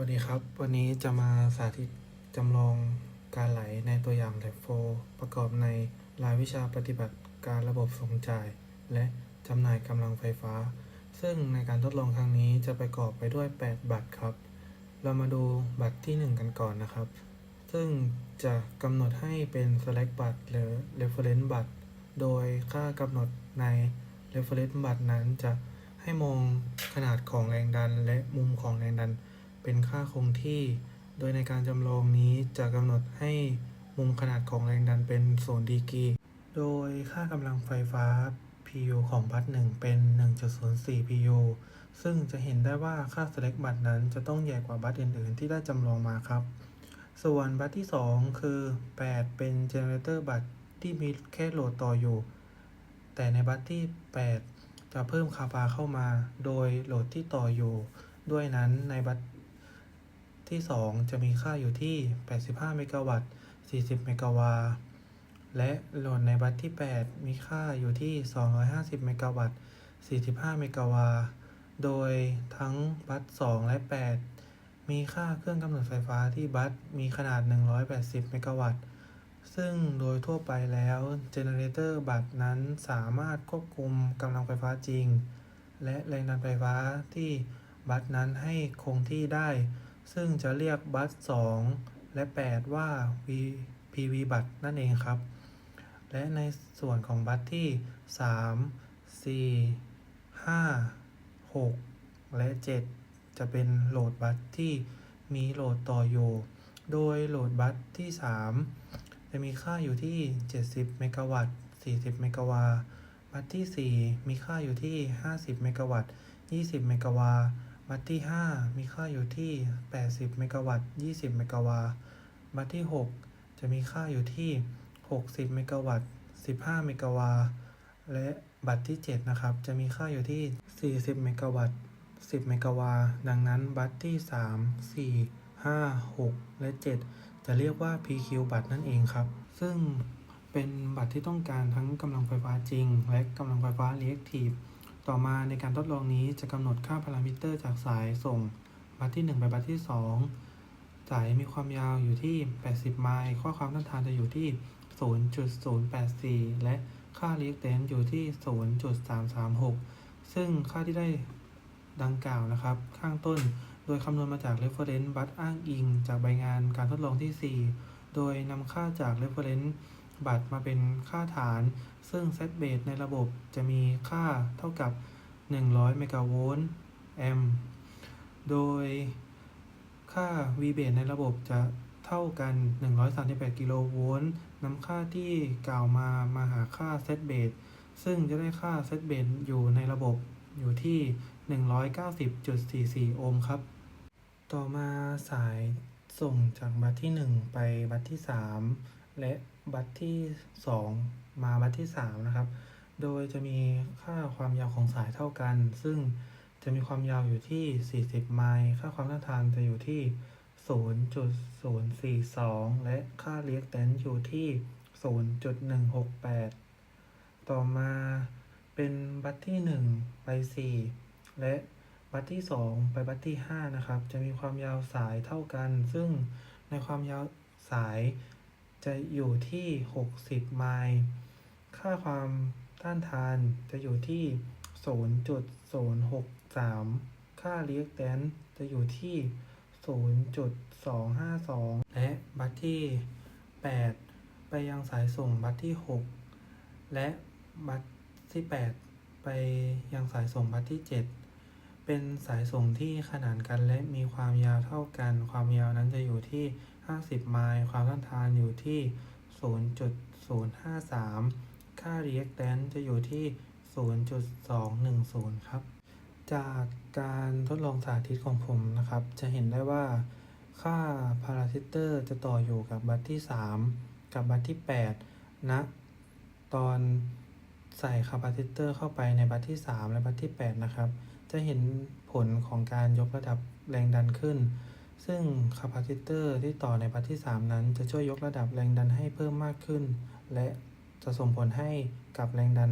วัสดีครับ วันนี้จะมาสาธิตจำลองการไหลในตัวอย่างแลบโฟประกอบในรายวิชาปฏิบัติการระบบส่งจ่าย และจำหน่ายกำลังไฟฟ้า ซึ่งในการทดลองครั้งนี้จะประกอบไปด้วย 8 บัตรครับ เรามาดูบัตรที่ 1 กันก่อนนะครับ ซึ่งจะกำหนดให้เป็น select บัตรหรือ reference บัตรโดยค่ากำหนดใน reference บัตรนั้นจะให้มองขนาดของแรงดันและมุมของแรงดัน เป็นค่าคงที่ โดยในการจำลองนี้จะกำหนดให้มุมขนาดของแรงดันเป็นศูนย์ดีกรี โดยค่ากำลังไฟฟ้า PU ของบัตหนึ่งเป็น 1.04 PU ซึ่งจะเห็นได้ว่าค่า select บัตนั้นจะต้องใหญ่กว่าบัตอื่น ๆ ที่ได้จำลองมาครับ ส่วนบัตที่ 2 คือ 8 เป็น generator บัตที่มีแค่โหลดต่ออยู่ แต่ในบัตที่ 8 จะเพิ่มคาปาเข้ามา โดยโหลดที่ต่ออยู่ ด้วยนั้นในบัต ที่ 2 จะมีค่าอยู่ที่ 85 เมกะวัตต์ 40 เมกะวา และโหลดในบัตที่ 8 มีค่าอยู่ที่ 250 เมกะวัตต์ 45 เมกะวา โดยทั้งบัต2และ 8 มีค่าเครื่องกำเนิดไฟฟ้าที่บัตมีขนาด 180 เมกะวัตต์ ซึ่งโดยทั่วไปแล้วเจเนเรเตอร์บัตนั้นสามารถควบคุมกำลังไฟฟ้าจริง และแรงดันไฟฟ้าที่บัตนั้นให้คงที่ได้ ซึ่งจะเรียกบัต2และ 8 ว่า V PV บัตนั่นเองครับ และในส่วนของบัตที่ 3 4 5 6 และ 7 จะเป็นโหลดบัตที่มีโหลดต่ออยู่ โดยโหลดบัตที่ 3 จะมีค่าอยู่ที่ 70 เมกะวัตต์ 40 เมกะวา บัตที่ 4 มีค่าอยู่ที่ 50 เมกะวัตต์ 20 เมกะวา บัตที่ 5 มีค่าอยู่ที่ 80 เมกะวัตต์ 20 เมกะวาบัตที่ 6 จะมีค่าอยู่ที่ 60 เมกะวัตต์ 15 เมกะวา และบัตรที่ 7 นะครับ จะมีค่าอยู่ที่ 40 เมกะวัตต์ 10 เมกะวา ดังนั้นบัตรที่ 3 4 5 6 และ 7 จะเรียกว่า PQ บัตรนั่นเองครับ ซึ่งเป็นบัตรที่ต้องการทั้งกำลังไฟฟ้าจริง และกำลังไฟฟ้า reactive ต่อมาในการทดลองนี้จะกำหนดค่าพารามิเตอร์จากสายส่งบัตที่ 1 ไปบัตที่ 2 สายมีความยาวอยู่ที่ 80 ไมล์ข้อความต้านทานจะอยู่ที่ 0.084 และค่า reactance อยู่ที่ 0.336 ซึ่งค่าที่ได้ดังกล่าวนะครับ ข้างต้นโดยคำนวณมาจาก reference บัตอ้างอิง จากใบงานการทดลองที่ 4 โดยนำค่าจาก reference บัตรมาเป็นค่าฐาน ซึ่ง set base ในระบบจะมีค่าเท่ากับ 100 เมกะโวลต์แอมป์โดยค่า V base ในระบบจะเท่ากัน 138 กิโลโวลต์นำค่าที่กล่าวมามาหาค่า set base ซึ่งจะได้ค่า set base อยู่ในระบบอยู่ที่ 190.44 โอห์มครับ ต่อมาสายส่งจากบัตรที่ 1 ไปบัตรที่ 3 และบัตรที่ 2 มาบัตรที่ 3 นะครับ โดยจะมีค่าความยาวของสายเท่ากัน ซึ่งจะมีความยาวอยู่ที่ 40 ไมล์ ค่าความต้านทานจะอยู่ที่ 0.042 และค่า reactance อยู่ที่ 0.168 ต่อมาเป็นบัตรที่ 1 ไป 4 และบัตรที่ 2 ไปบัตรที่ 5 นะครับ จะมีความยาวสายเท่ากัน ซึ่งในความยาวสาย จะอยู่ที่ 60 ไมล์ ค่าความต้านทานจะอยู่ที่ 0.063 ค่า reactance จะอยู่ที่ 0.252 และบัตที่ 8 ไปยังสายส่งบัตที่ 6 และบัตที่ 8 ไปยังสายส่งบัตที่ 7 เป็นสายส่งที่ขนานกันและมีความยาวเท่ากัน ความยาวนั้นจะอยู่ที่ 50 ไมล์ ความต้านทานอยู่ที่ 0.053 ค่า reactance จะอยู่ที่ 0.210 ครับ จากการทดลองสาธิตของผมนะครับ จะเห็นได้ว่าค่าพาราซิเตอร์จะต่ออยู่กับบัตที่ 3 กับบัตที่8ณตอนใส่คาปาซิเตอร์เข้าไปในบัตที่ 3 และบัตที่ 8 นะครับ จะเห็นผลของการยกระดับแรงดันขึ้น ซึ่งคาปาซิเตอร์ที่ต่อในบัตที่ 3 นั้น จะช่วยยกระดับแรงดันให้เพิ่มมากขึ้น และจะส่งผลให้กับแรงดัน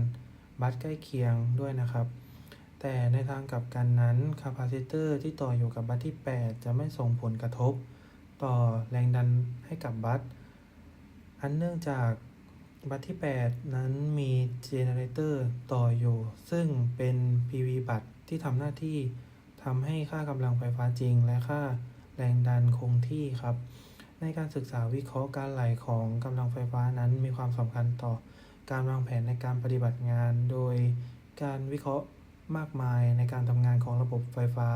บัตใกล้เคียงด้วยนะครับ แต่ในทางกลับกันนั้นคาปาซิเตอร์ที่ต่ออยู่กับบัตที่ 8 จะไม่ส่งผลกระทบ ต่อแรงดันให้กับบัตอันเนื่องจาก บัตที่ 8 นั้นมีเจเนเรเตอร์ต่ออยู่ ซึ่งเป็น PV บัตที่ทำหน้าที่ทำให้ค่ากำลังไฟฟ้าจริง และค่าแรงดันคงที่ครับ ในการศึกษาวิเคราะห์การไหลของกำลังไฟฟ้านั้นมีความสำคัญต่อการวางแผนในการปฏิบัติงาน โดยการวิเคราะห์มากมายในการทำงานของระบบไฟฟ้า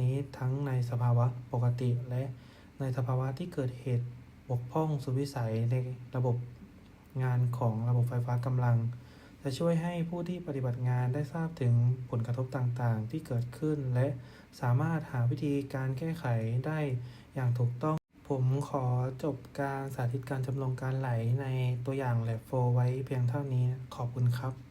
นี้ทั้งในสภาวะปกติ และในสภาวะที่เกิดเหตุบกพร่องสุดวิสัยในระบบ งานของระบบไฟฟ้ากำลัง จะช่วยให้ผู้ที่ปฏิบัติงานได้ทราบถึงผลกระทบต่างๆ ที่เกิดขึ้น และสามารถหาวิธีการแก้ไขได้อย่างถูกต้อง ผมขอจบการสาธิตการจำลองการไหลในตัวอย่างแลบโฟไว้เพียงเท่านี้ ขอบคุณครับ